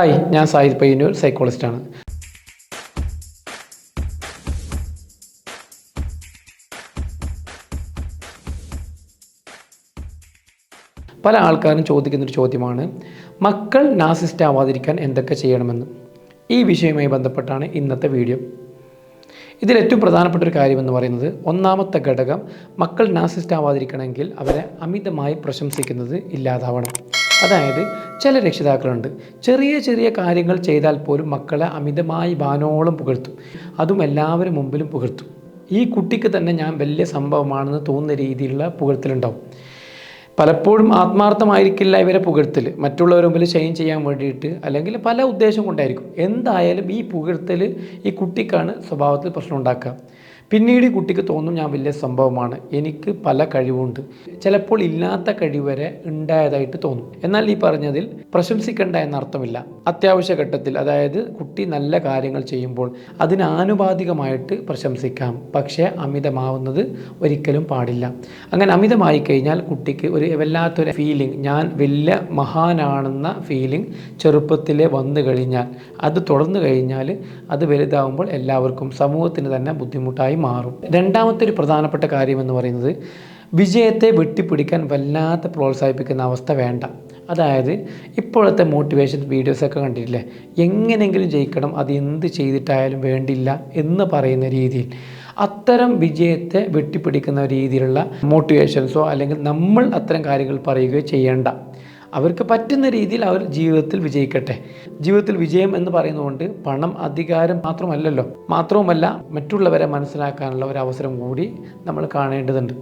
Hi ഞാൻ Zayed Payyanur സൈക്കോളജിസ്റ്റാണ് പല ആൾക്കാരും ചോദിക്കുന്നൊരു ചോദ്യമാണ് മക്കൾ നാസിസ്റ്റ് ആവാതിരിക്കാൻ എന്തൊക്കെ ചെയ്യണമെന്ന്? ഈ വിഷയവുമായി ബന്ധപ്പെട്ടാണ് ഇന്നത്തെ വീഡിയോ. ഇതിൽ ഏറ്റവും പ്രധാനപ്പെട്ട ഒരു കാര്യമെന്ന് പറയുന്നത് ഒന്നാമത്തെ ഘടകം മക്കൾ നാസിസ്റ്റ് ആവാതിരിക്കണമെങ്കിൽ അവരെ അമിതമായി പ്രശംസിക്കുന്നത് ഇല്ലാതാവണം. അതായത് ചില രക്ഷിതാക്കളുണ്ട്. ചെറിയ ചെറിയ കാര്യങ്ങൾ ചെയ്താൽ പോലും മക്കളെ അമിതമായി വാനോളം പുകഴ്ത്തും. അതും എല്ലാവരും മുമ്പിലും പുകഴ്ത്തും. ഈ കുട്ടിക്ക് തന്നെ ഞാൻ വലിയ സംഭവമാണെന്ന് തോന്നുന്ന രീതിയിലുള്ള പുകഴ്ത്തലുണ്ടാവും. പലപ്പോഴും ആത്മാർത്ഥമായിരിക്കില്ല ഇവരെ പുകഴ്ത്തൽ മറ്റുള്ളവരുടെ മുമ്പിൽ ഷെയിൻ ചെയ്യാൻ വേണ്ടിയിട്ട് അല്ലെങ്കിൽ പല ഉദ്ദേശം കൊണ്ടായിരിക്കും. എന്തായാലും ഈ പുകഴ്ത്തൽ ഈ കുട്ടിക്കാണ് സ്വഭാവത്തിൽ പ്രശ്നം ഉണ്ടാക്കുക. പിന്നീട് കുട്ടിക്ക് തോന്നും ഞാൻ വലിയ സംഭവമാണ്. എനിക്ക് പല കഴിവുണ്ട്. ചിലപ്പോൾ ഇല്ലാത്ത കഴിവ് വരെ ഉണ്ടായതായിട്ട് തോന്നും. എന്നാൽ ഈ പറഞ്ഞതിൽ പ്രശംസിക്കേണ്ട എന്നർത്ഥമില്ല. അത്യാവശ്യ ഘട്ടത്തിൽ അതായത് കുട്ടി നല്ല കാര്യങ്ങൾ ചെയ്യുമ്പോൾ അതിന് ആനുപാതികമായിട്ട് പ്രശംസിക്കാം. പക്ഷേ അമിതമാവുന്നത് ഒരിക്കലും പാടില്ല. അങ്ങനെ അമിതമായി കഴിഞ്ഞാൽ കുട്ടിക്ക് ഒരു വല്ലാത്തൊരു ഫീലിംഗ് ഞാൻ വലിയ മഹാനാണെന്ന ഫീലിംഗ് ചെറുപ്പത്തിലെ വന്നു കഴിഞ്ഞാൽ അത് തുടർന്നു കഴിഞ്ഞാൽ അത് വലുതാവുമ്പോൾ എല്ലാവർക്കും സമൂഹത്തിന് തന്നെ ബുദ്ധിമുട്ടായി മാറും. രണ്ടാമത്തെ ഒരു പ്രധാനപ്പെട്ട കാര്യം എന്ന് പറയുന്നത് വിജയത്തെ വെട്ടിപ്പിടിക്കാൻ വല്ലാത്ത പ്രോത്സാഹിപ്പിക്കുന്ന അവസ്ഥ വേണ്ട. അതായത് ഇപ്പോഴത്തെ മോട്ടിവേഷൻ വീഡിയോസൊക്കെ കണ്ടിട്ടില്ലേ? എങ്ങനെയെങ്കിലും ജയിക്കണം അത് എന്ത് ചെയ്തിട്ടായാലും വേണ്ടില്ല എന്ന് പറയുന്ന രീതിയിൽ. അത്തരം വിജയത്തെ വെട്ടിപ്പിടിക്കുന്ന രീതിയിലുള്ള മോട്ടിവേഷൻസോ അല്ലെങ്കിൽ നമ്മൾ അത്തരം കാര്യങ്ങൾ പറയുകയോ ചെയ്യേണ്ട. അവർക്ക് പറ്റുന്ന രീതിയിൽ അവർ ജീവിതത്തിൽ വിജയിക്കട്ടെ. ജീവിതത്തിൽ വിജയം എന്ന് പറയുന്നതുകൊണ്ട് പണം അധികാരം മാത്രമല്ലല്ലോ. മാത്രവുമല്ല മറ്റുള്ളവരെ മനസ്സിലാക്കാനുള്ള ഒരു അവസരം കൂടി നമ്മൾ കാണേണ്ടതുണ്ട്.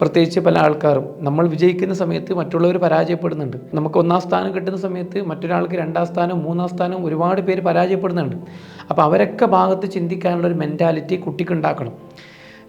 പ്രത്യേകിച്ച് പല ആൾക്കാരും നമ്മൾ വിജയിക്കുന്ന സമയത്ത് മറ്റുള്ളവർ പരാജയപ്പെടുന്നുണ്ട്. നമുക്ക് ഒന്നാം സ്ഥാനം കിട്ടുന്ന സമയത്ത് മറ്റൊരാൾക്ക് രണ്ടാം സ്ഥാനം മൂന്നാം സ്ഥാനം ഒരുപാട് പേര് പരാജയപ്പെടുന്നുണ്ട്. അപ്പോൾ അവരൊക്കെ ഭാഗത്ത് ചിന്തിക്കാനുള്ള ഒരു മെന്റാലിറ്റി കുട്ടിക്ക് ഉണ്ടാക്കണം.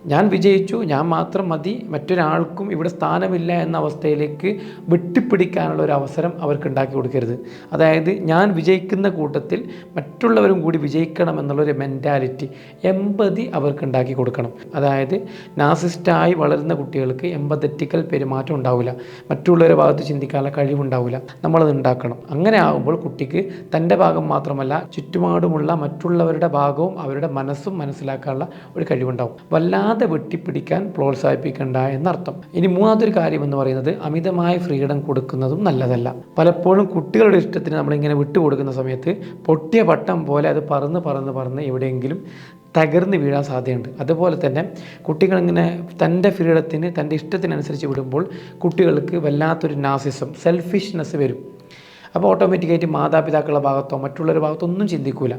ഞാൻ വിജയിച്ചു ഞാൻ മാത്രം മതി മറ്റൊരാൾക്കും ഇവിടെ സ്ഥാനമില്ല എന്ന അവസ്ഥയിലേക്ക് വെട്ടിപ്പിടിക്കാനുള്ള ഒരു അവസരം അവർക്ക് ഉണ്ടാക്കി കൊടുക്കരുത്. അതായത് ഞാൻ വിജയിക്കുന്ന കൂട്ടത്തിൽ മറ്റുള്ളവരും കൂടി വിജയിക്കണം എന്നുള്ളൊരു മെന്റാലിറ്റി എമ്പതി അവർക്ക് ഉണ്ടാക്കി കൊടുക്കണം. അതായത് നാസിസ്റ്റായി വളരുന്ന കുട്ടികൾക്ക് എമ്പതറ്റിക്കൽ പെരുമാറ്റം ഉണ്ടാവില്ല. മറ്റുള്ളവരെ ഭാഗത്ത് ചിന്തിക്കാനുള്ള കഴിവുണ്ടാവില്ല. നമ്മളത് ഉണ്ടാക്കണം. അങ്ങനെ ആകുമ്പോൾ കുട്ടിക്ക് തന്റെ ഭാഗം മാത്രമല്ല ചുറ്റുപാടുമുള്ള മറ്റുള്ളവരുടെ ഭാഗവും അവരുടെ മനസ്സും മനസ്സിലാക്കാനുള്ള ഒരു കഴിവുണ്ടാവും. വല്ലാതെ വെട്ടിപ്പിടിക്കാൻ പ്രോത്സാഹിപ്പിക്കേണ്ട എന്നർത്ഥം. ഇനി മൂന്നാമതൊരു കാര്യം എന്ന് പറയുന്നത് അമിതമായ ഫ്രീഡം കൊടുക്കുന്നതും നല്ലതല്ല. പലപ്പോഴും കുട്ടികളുടെ ഇഷ്ടത്തിന് നമ്മളിങ്ങനെ വിട്ടുകൊടുക്കുന്ന സമയത്ത് പൊട്ടിയ പട്ടം പോലെ അത് പറന്ന് പറന്ന് പറന്ന് എവിടെയെങ്കിലും തകർന്ന് വീഴാൻ സാധ്യതയുണ്ട്. അതുപോലെ തന്നെ കുട്ടികളിങ്ങനെ തന്റെ ഫ്രീഡത്തിന് തന്റെ ഇഷ്ടത്തിനനുസരിച്ച് വിടുമ്പോൾ കുട്ടികൾക്ക് വല്ലാത്തൊരു നാസിസം സെൽഫിഷ്നെസ് വരും. അപ്പോൾ ഓട്ടോമാറ്റിക്കായിട്ട് മാതാപിതാക്കളുടെ ഭാഗത്തോ മറ്റുള്ളവരുടെ ഭാഗത്തോ ഒന്നും ചിന്തിക്കൂല.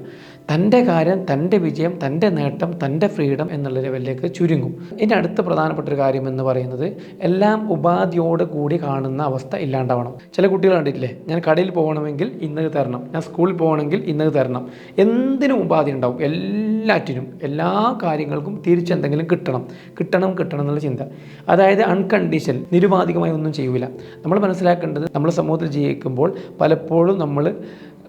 തന്റെ കാര്യം തന്റെ വിജയം തന്റെ നേട്ടം തന്റെ ഫ്രീഡം എന്നുള്ള ലെവലിലേക്ക് ചുരുങ്ങും. ഇനി അടുത്ത പ്രധാനപ്പെട്ട ഒരു കാര്യം എന്ന് പറയുന്നത് എല്ലാം ഉപാധിയോട് കൂടി കാണുന്ന അവസ്ഥ ഇല്ലാണ്ടാവണം. ചില കുട്ടികൾ കണ്ടിട്ടില്ലേ? ഞാൻ കടയിൽ പോകണമെങ്കിൽ ഇന്നത് തരണം. ഞാൻ സ്കൂളിൽ പോകണമെങ്കിൽ ഇന്നത് തരണം. എന്തിനും ഉപാധി ഉണ്ടാവും. എല്ലാറ്റിനും എല്ലാ കാര്യങ്ങൾക്കും തിരിച്ചെന്തെങ്കിലും കിട്ടണം. കിട്ടണം കിട്ടണം എന്നുള്ള ചിന്ത. അതായത് അൺകണ്ടീഷൻ നിരുപാധികമായി ഒന്നും ചെയ്യൂല. നമ്മൾ മനസ്സിലാക്കേണ്ടത് നമ്മൾ സമൂഹത്തിൽ ജീവിക്കുമ്പോൾ പലപ്പോഴും നമ്മൾ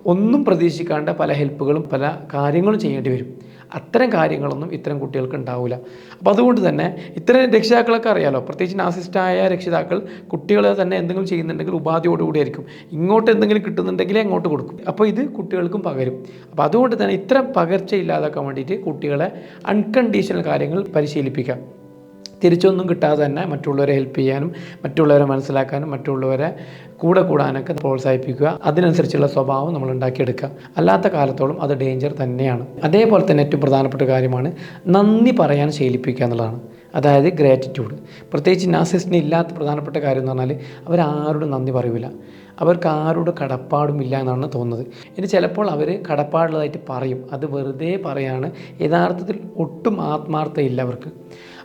ഒന്നും പ്രതീക്ഷിക്കാണ്ട് പല ഹെൽപ്പുകളും പല കാര്യങ്ങളും ചെയ്യേണ്ടി വരും. അത്തരം കാര്യങ്ങളൊന്നും ഇത്തരം കുട്ടികൾക്ക് ഉണ്ടാവില്ല അപ്പോൾ അതുകൊണ്ട് തന്നെ ഇത്തരം രക്ഷിതാക്കളൊക്കെ അറിയാലോ പ്രത്യേകിച്ച് നാസിസ്റ്റായ രക്ഷിതാക്കൾ കുട്ടികളെ തന്നെ എന്തെങ്കിലും ചെയ്യുന്നുണ്ടെങ്കിൽ ഉപാധിയോടുകൂടി ആയിരിക്കും ഇങ്ങോട്ട് എന്തെങ്കിലും കിട്ടുന്നുണ്ടെങ്കിൽ അങ്ങോട്ട് കൊടുക്കും. അപ്പോൾ ഇത് കുട്ടികൾക്കും പകരും. അപ്പോൾ അതുകൊണ്ട് തന്നെ ഇത്തരം പകർച്ച ഇല്ലാതാക്കാൻ വേണ്ടിയിട്ട് കുട്ടികളെ അൺകണ്ടീഷണൽ കാര്യങ്ങൾ പരിശീലിപ്പിക്കാം. തിരിച്ചൊന്നും കിട്ടാതെ തന്നെ മറ്റുള്ളവരെ ഹെൽപ്പ് ചെയ്യാനും മറ്റുള്ളവരെ മനസ്സിലാക്കാനും മറ്റുള്ളവരെ കൂടെ കൂടാനൊക്കെ പ്രോത്സാഹിപ്പിക്കുക. അതിനനുസരിച്ചുള്ള സ്വഭാവം നമ്മൾ ഉണ്ടാക്കിയെടുക്കുക. അല്ലാത്ത കാലത്തോളം അത് ഡേഞ്ചർ തന്നെയാണ്. അതേപോലെ തന്നെ ഏറ്റവും പ്രധാനപ്പെട്ട കാര്യമാണ് നന്ദി പറയാൻ ശീലിപ്പിക്കുക എന്നുള്ളതാണ്. അതായത് ഗ്രാറ്റിറ്റ്യൂഡ് പ്രത്യേകിച്ച് നാസിസ്റ്റിന് ഇല്ലാത്ത പ്രധാനപ്പെട്ട കാര്യം എന്ന് പറഞ്ഞാൽ അവരാരോടും നന്ദി പറയൂല. അവർക്ക് ആരോട് കടപ്പാടും ഇല്ല എന്നാണ് തോന്നുന്നത്. ഇനി ചിലപ്പോൾ അവർ കടപ്പാടുള്ളതായിട്ട് പറയും. അത് വെറുതെ പറയാണ്. യഥാർത്ഥത്തിൽ ഒട്ടും ആത്മാർത്ഥയില്ല അവർക്ക്.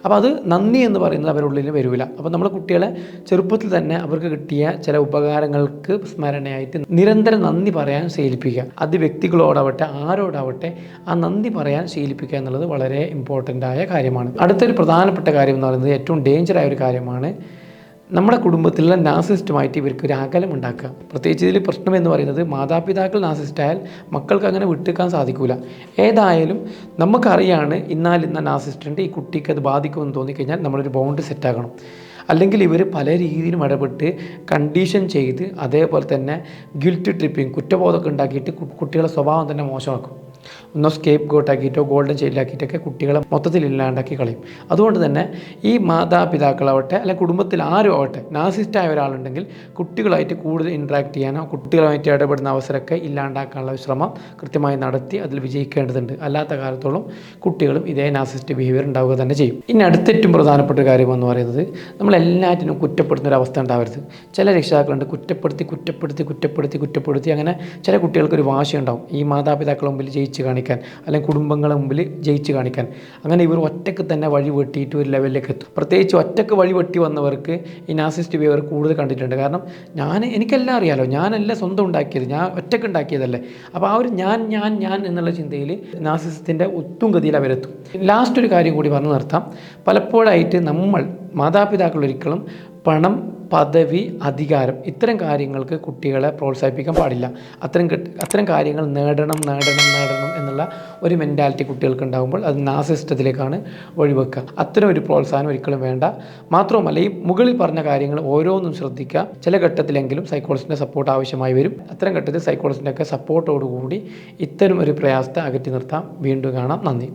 അപ്പോൾ അത് നന്ദി എന്ന് പറയുന്നത് അവരുടെ ഉള്ളിൽ വരില്ല അപ്പോൾ നമ്മൾ കുട്ടികളെ ചെറുപ്പത്തിൽ തന്നെ അവർക്ക് കിട്ടിയ ചില ഉപകാരങ്ങൾക്ക് സ്മരണയായിട്ട് നിരന്തരം നന്ദി പറയാൻ ശീലിപ്പിക്കുക. അത് വ്യക്തികളോടാവട്ടെ ആരോടാവട്ടെ ആ നന്ദി പറയാൻ ശീലിപ്പിക്കുക എന്നുള്ളത് വളരെ ഇമ്പോർട്ടന്റ് ആയ കാര്യമാണ്. അടുത്തൊരു പ്രധാനപ്പെട്ട കാര്യം എന്ന് പറയുന്നത് ഏറ്റവും ഡേഞ്ചറായ ഒരു കാര്യമാണ് നമ്മുടെ കുടുംബത്തിലുള്ള നാസിസ്റ്റുമായിട്ട് ഇവർക്ക് ഒരു അകലം ഉണ്ടാക്കുക. പ്രത്യേകിച്ച് ഇതിൽ പ്രശ്നം എന്ന് പറയുന്നത് മാതാപിതാക്കൾ നാസിസ്റ്റായാൽ മക്കൾക്ക് അങ്ങനെ വിട്ടുക്കാൻ സാധിക്കില്ല ഏതായാലും നമുക്കറിയാണ് ഇന്നാൽ ഇന്ന നാസിസ്റ്റ് ഈ കുട്ടിക്ക് അത് ബാധിക്കുമെന്ന് തോന്നിക്കഴിഞ്ഞാൽ നമ്മളൊരു ബൗണ്ട് സെറ്റാക്കണം അല്ലെങ്കിൽ ഇവർ പല രീതിയിലും ഇടപെട്ട് കണ്ടീഷൻ ചെയ്ത് അതേപോലെ തന്നെ ഗിൽറ്റ് ട്രിപ്പിങ് കുറ്റബോധമൊക്കെ ഉണ്ടാക്കിയിട്ട് കുട്ടികളുടെ സ്വഭാവം തന്നെ മോശമാക്കും. ഒന്നോ സ്കേപ്പ് ഗോട്ടാക്കിയിട്ടോ ഗോൾഡൻ ചെയിലാക്കിയിട്ടൊക്കെ കുട്ടികളെ മൊത്തത്തിൽ ഇല്ലാണ്ടാക്കി കളയും. അതുകൊണ്ട് തന്നെ ഈ മാതാപിതാക്കളാവട്ടെ അല്ലെങ്കിൽ കുടുംബത്തിൽ ആരും ആവട്ടെ നാസിസ്റ്റായ ഒരാളുണ്ടെങ്കിൽ കുട്ടികളായിട്ട് കൂടുതൽ ഇൻട്രാക്ട് ചെയ്യാനോ കുട്ടികളുമായിട്ട് ഇടപെടുന്ന അവസരമൊക്കെ ഇല്ലാണ്ടാക്കാനുള്ള ശ്രമം കൃത്യമായി നടത്തി അതിൽ വിജയിക്കേണ്ടതുണ്ട്. അല്ലാത്ത കാലത്തോളം കുട്ടികളും ഇതേ നാസിസ്റ്റ് ബിഹേവിയർ ഉണ്ടാവുക തന്നെ ചെയ്യും. ഇനി അടുത്ത ഏറ്റവും പ്രധാനപ്പെട്ട കാര്യം എന്ന് പറയുന്നത് നമ്മളെല്ലാറ്റിനും കുറ്റപ്പെടുന്ന ഒരു അവസ്ഥ ഉണ്ടാവരുത്. ചില രക്ഷിതാക്കളുണ്ട് കുറ്റപ്പെടുത്തി കുറ്റപ്പെടുത്തി കുറ്റപ്പെടുത്തി കുറ്റപ്പെടുത്തി അങ്ങനെ ചില കുട്ടികൾക്ക് ഒരു വാശിയുണ്ടാവും ഈ മാതാപിതാക്കളുടെ മുമ്പിൽ ജയിച്ച് കാണിക്കാൻ അല്ലെങ്കിൽ കുടുംബങ്ങളെ മുമ്പിൽ ജയിച്ച് കാണിക്കാൻ. അങ്ങനെ ഇവർ ഒറ്റയ്ക്ക് തന്നെ വഴി വെട്ടിയിട്ട് ഒരു ലെവലിലേക്ക് എത്തും. പ്രത്യേകിച്ച് ഒറ്റയ്ക്ക് വഴി വെട്ടി വന്നവർക്ക് ഈ നാസിസ്റ്റ് ബിഹേവിയർ കൂടുതൽ കണ്ടിട്ടുണ്ട്. കാരണം ഞാൻ എനിക്കെല്ലാം അറിയാലോ ഞാനല്ല സ്വന്തം ഉണ്ടാക്കിയത് ഞാൻ ഒറ്റയ്ക്ക് ഉണ്ടാക്കിയതല്ലേ. അപ്പോൾ ആ ഒരു ഞാൻ ഞാൻ ഞാൻ എന്നുള്ള ചിന്തയിൽ നാസിസത്തിന്റെ ഉത്തുംഗതിയിൽ അവരെത്തും. ലാസ്റ്റ് ഒരു കാര്യം കൂടി പറഞ്ഞു നിർത്താം. പലപ്പോഴായിട്ട് നമ്മൾ മാതാപിതാക്കൾ ഒരിക്കലും പണം പദവി അധികാരം ഇത്തരം കാര്യങ്ങൾക്ക് കുട്ടികളെ പ്രോത്സാഹിപ്പിക്കാൻ പാടില്ല. അത്തരം അത്തരം കാര്യങ്ങൾ നേടണം നേടണം നേടണം എന്നുള്ള ഒരു മെന്റാലിറ്റി കുട്ടികൾക്ക് ഉണ്ടാകുമ്പോൾ അത് നാസിസ്റ്റത്തിലേക്കാണ് വഴിവെക്കുക അത്തരം ഒരു പ്രോത്സാഹനം ഒരിക്കലും വേണ്ട. മാത്രവുമല്ല ഈ മുകളിൽ പറഞ്ഞ കാര്യങ്ങൾ ഓരോന്നും ശ്രദ്ധിക്കുക. ചില ഘട്ടത്തിലെങ്കിലും സൈക്കോളജിന്റെ സപ്പോർട്ട് ആവശ്യമായി വരും. അത്തരം ഘട്ടത്തിൽ സൈക്കോളജിന്റെ ഒക്കെ സപ്പോർട്ടോടുകൂടി ഇത്തരം ഒരു പ്രയാസത്തെ അകറ്റി നിർത്താം. വീണ്ടും കാണാം. നന്ദി.